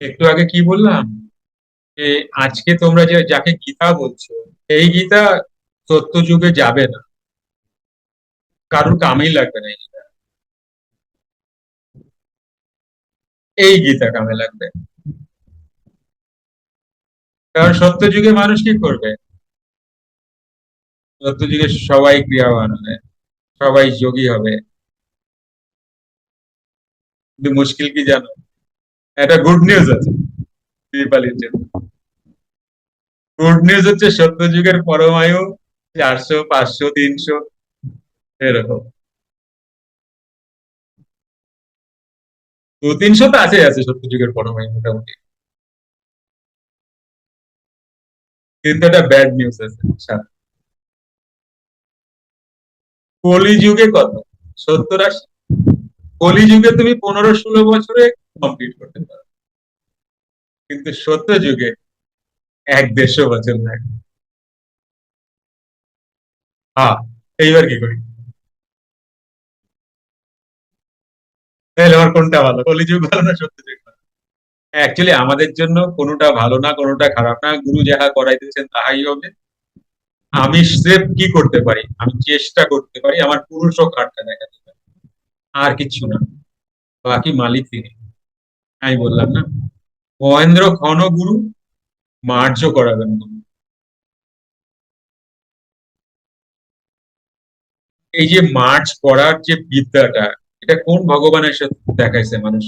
একটু আগে কি বললাম? যে আজকে তোমরা যে যাকে গীতা বলছো, এই গীতা সত্য যুগে যাবে না। কারোর কামেই লাগবে না এই গীতা। এই গীতা কামে লাগবে। কারণ সত্য যুগে মানুষ কি করবে? সত্য যুগে সবাই ক্রিয়াবান হবে, সবাই যোগী হবে। কিন্তু মুশকিল কি জানো? একটা গুড নিউজ আছে। জন্য গুড নিউজ হচ্ছে সত্য যুগের পরমায়ু, চারশো, পাঁচশো, তিনশো, এরকম। দু তিনশো তো আছে আছে সত্য যুগের পরমায়ু মোটামুটি। কিন্তু একটা ব্যাড নিউজ আছে। কলিযুগে কত? সত্তর আশি? কলিযুগে তুমি পনেরো, ষোলো বছরে কমপ্লিট করতে পারো। কিন্তু সত্য যুগে এক দেড়শো বছর লাগে। হ্যাঁ এইবার কি করি? তাহলে আমার কোনটা ভালো? কলিযুগ ভালো না সত্য যুগ ভালো? অ্যাকচুয়ালি আমাদের জন্য কোনোটা ভালো না, কোনোটা খারাপ না, গুরু যাহা করাইতেছেন তাহাই হবে। আমি স্রেফ কি করতে পারি? আমি চেষ্টা করতে পারি, আমার পুরুষও কার্ডটা দেখাতে পারি। আর কিছু না। বাকি মালিক তিনি। আমি বললাম না। মহেন্দ্র ঘন গুরু মার্জ করাবেন গুরু এই যে মার্চ করার যে বিদ্যাটা, এটা কোন ভগবানের সাথে দেখাইছে মানুষ?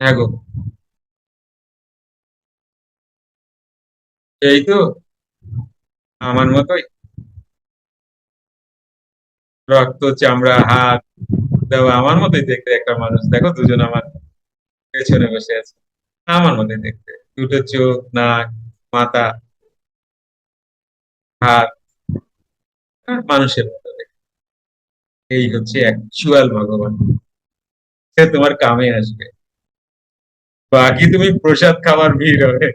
হ্যাঁ গো। এই তো আমার মতোই। রক্ত, চামড়া, হাত আমার মতোই দেখতে একটা মানুষ। দেখো দুজন আমার পেছনে বসে আছে। আমার মতোই দেখতে। দুটো চোখ, নাক, মাথা, হাত। মানুষের মতো এই হচ্ছে অ্যাকচুয়াল ভগবান। সে তোমার কামে আসবে। বাকি তুমি প্রসাদ খাওয়ার ভিড় হবে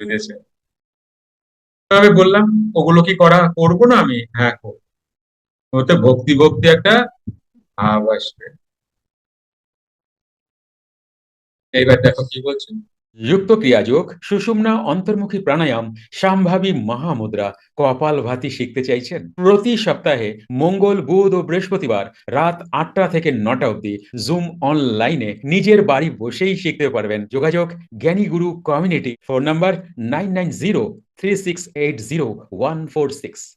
বুঝেছ? তবে বললাম, ওগুলো কি করা, করব না আমি? হ্যাঁ করব। ওতে ভক্তি ভক্তি একটা ভাব আসবে। এইবার দেখো কি বলছো। যুক্ত ক্রিয়াযোগ, সুষুম্না, অন্তর্মুখী প্রাণায়াম, সাম্ভাবী মহামুদ্রা, কপাল ভাতি শিখতে চাইছেন? প্রতি সপ্তাহে মঙ্গল, বুধ ও বৃহস্পতিবার রাত আটটা থেকে নটা অবধি জুম অনলাইনে নিজের বাড়ি বসেই শিখতে পারবেন। যোগাযোগ, Gyani Guru community, phone number nine nine zero 3680146.